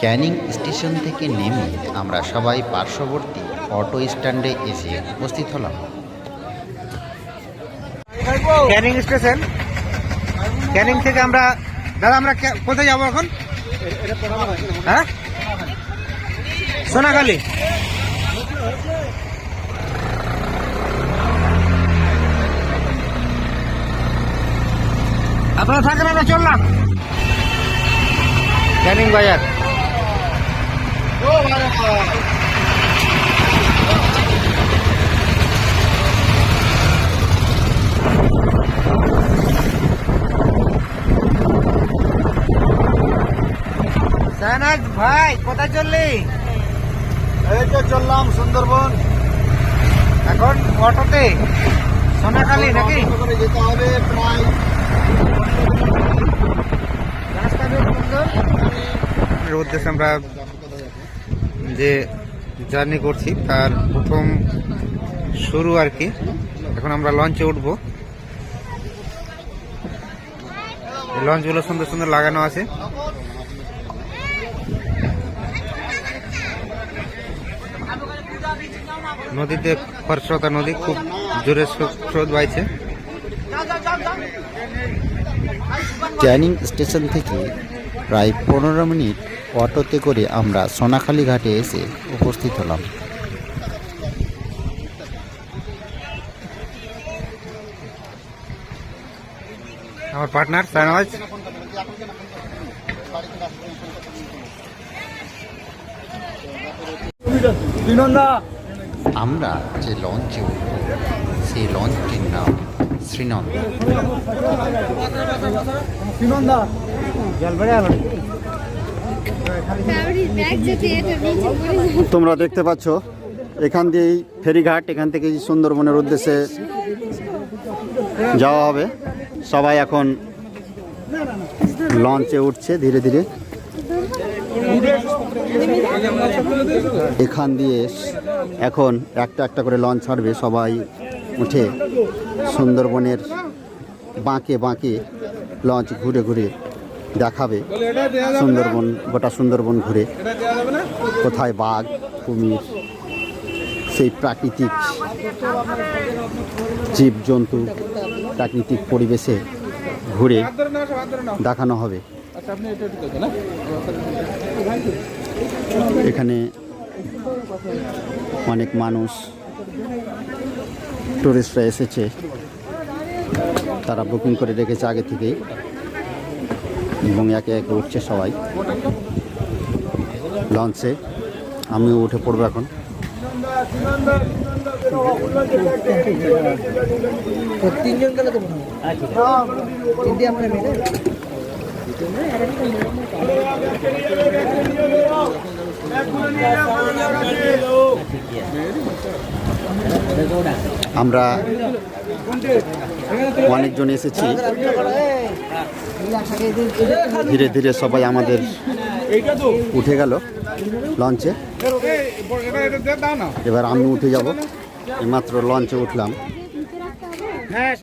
Canning station থেকে নেমে আমরা সবাই পার্শ্ববর্তী অটো স্ট্যান্ডে এসে উপস্থিত হলাম। ক্যানিং স্টেশন? ক্যানিং থেকে আমরা দাদা, আমরা কোথায় যাব এখন? হ্যাঁ? সোনাখালী। আপনারা থাকেন, আমরা চললাম। ক্যানিং বাজার সানাজ ভাই কোথায় চললি? এই তো চললাম সুন্দরবন। এখন অটোতে? সোনাখালী নাকি? করে যেতে হবে প্রায় উদ্দেশ্যে আমরা যে জার্নি করছি, তার প্রথম শুরু আর কি। এখন আমরা লঞ্চে উঠব। লঞ্চগুলো সুন্দর সুন্দর লাগানো আছে। নদীতে খরস্রোতা নদী খুব জোরে স্রো- স্রোত বাইছে। ক্যানিং স্টেশন থেকে প্রায় পনেরো মিনিট অটোতে করে আমরা সোনাখালী ঘাটে এসে উপস্থিত হলাম। আমার পার্টনার সানওয়াজ আমরা যে লঞ্চে উঠব সেই লঞ্চটির নাম শ্রীনন্দ। তোমরা দেখতে পাচ্ছ এখান দিয়েই ফেরিঘাট এখান থেকে সুন্দরবনের উদ্দেশ্যে যাওয়া হবে। সবাই এখন লঞ্চে উঠছে ধীরে ধীরে। এখান দিয়ে এখন একটা একটা করে লঞ্চ ছাড়বে সবাই। উঠে সুন্দরবনের বাঁকে বাঁকে লঞ্চ ঘুরে ঘুরে দেখাবে সুন্দরবন, গোটা সুন্দরবন ঘুরে। কোথায় বাঘ, কুমির, সেই প্রাকৃতিক জীবজন্তু প্রাকৃতিক পরিবেশে ঘুরে দেখানো হবে। এখানে অনেক মানুষ টুরিস্টরা এসেছে। তারা বুকিং করে রেখেছে আগে থেকেই। এবং একে একে উঠছে সবাই। লঞ্চে আমিও উঠে পড়ব এখন। তিনজন গেলে তো তিনটে আমরা মেয়ে আমরা অনেকজন এসেছি। ধীরে ধীরে সবাই আমাদের উঠে গেল লঞ্চে। এবার আমি উঠে যাব। এইমাত্র লঞ্চে উঠলাম।